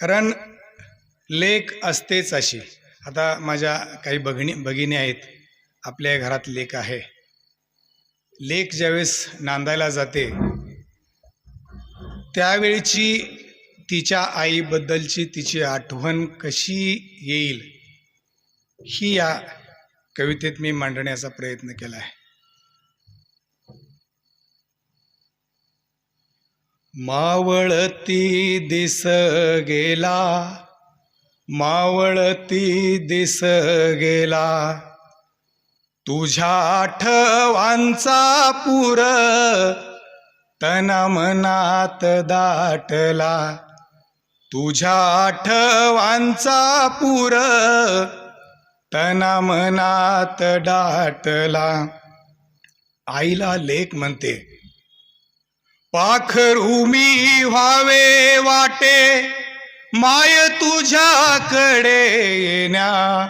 कारण लेख असतेच अशी. आता माझ्या काही भगिनी भगिनी आहेत. आपल्या घरात लेख आहे. लेख ज्यावेळेस नांदायला जाते त्यावेळची तिच्या आईबद्दलची तिची आठवण कशी येईल ही या कवितेत मी मांडण्याचा प्रयत्न केला आहे मावळती दिस गेला मावळती दिस गेला. तुझ्या आठवांचा पूर तना मनात दाटला. तुझ्या आठवांचा पूर तना मनात दाटला. आईला लेख म्हणते पाखरुमी व्हावे वाटे माय तुझ्याकडे येण्या.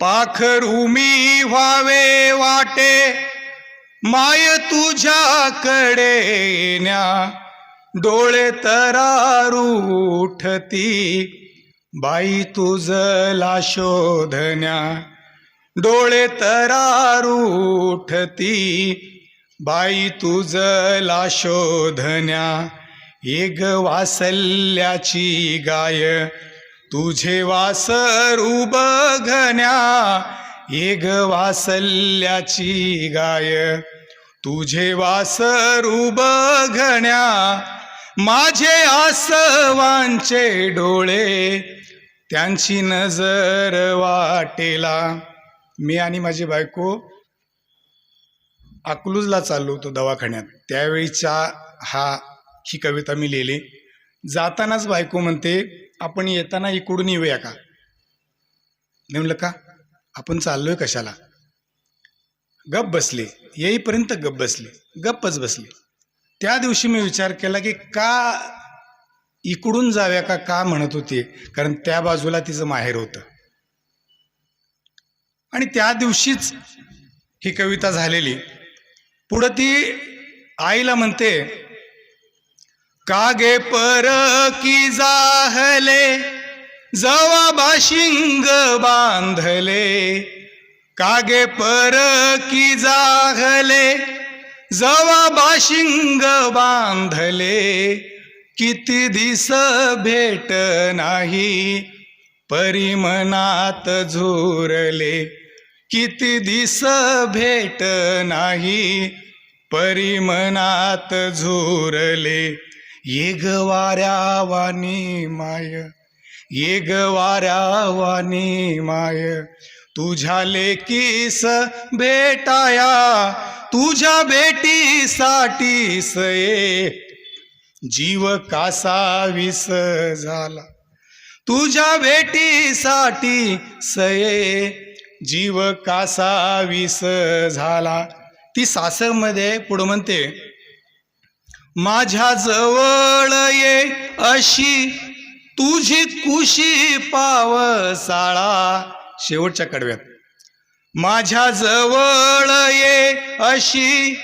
पाखरुमी व्हावे वाटे माय तुझ्याकडे येण्या. डोळे तरारू उठती बाई तुझला शोधण्या. डोळे तरारू उठती बाई तुझला शोधण्या एक वासल्याची गाय. तुझे वासरू बघण्या एक वासल्याची गाय. तुझे वासरू बघण्या माझे आसवांचे डोळे. त्यांची नजर वाटेला. मी आणि माझी बायको अकलूजला चाललो होतो दवाखान्यात. त्यावेळीचा हा ही कविता मी लिहिली. जातानाच बायको म्हणते आपण येताना इकडून येऊया का? नेमलं म्हणलं का? आपण चाललोय कशाला? गप बसले. येईपर्यंत गप बसले. गप्पच बसले. त्या दिवशी मी विचार केला की का इकडून जाव्या का का? म्हणत होती. कारण त्या बाजूला तिचं माहेर होतं. आणि त्या दिवशीच ही कविता झालेली. पुढं ती आईला म्हणते कागे पर की जाहले जवा बाशिंग बांधले? कागे पर की जाहले जवा बाशिंग बांधले? किती दिस भेट नाही परिमनात झुरले? किती दिस भेट नाही परिमनात झुरले. ये वाऱ्या वाणी माय ये वाऱ्या वाणी माय तुझ्या लेकीस भेटाया तुझ्या भेटीसाठी सये. जीव कासा विस झाला तुझ्या भेटीसाठी सये. जीव कासा विस झाला. ती सासरमध्ये पुढं म्हणते माझ्या जवळ ये अशी तुझी कुशी पावसाळा. शेवटच्या कडव्यात माझ्या जवळ ये अशी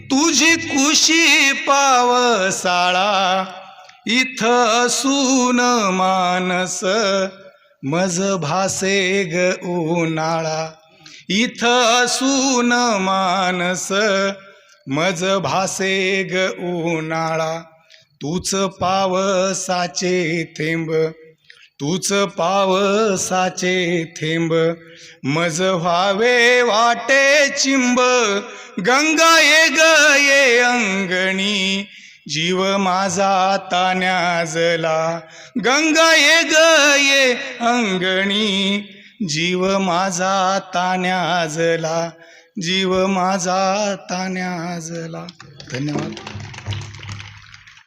तुझी कुशी पावसाळा. इथं सून मानस मज भासे ग उन्हाळा. इथं असून मानस मज भासे ग उन्हाळा. तूच पावसाचे थेंब तूच पावसाचे थेंब. मज व्हावे वाटे चिंब गंगा ये ग ये अंग. जीव माझा तान्याजला गंगा ये ग ये अंगणी. जीव माझा तान्याजला जीव माझा तान्याजला धन्यवाद.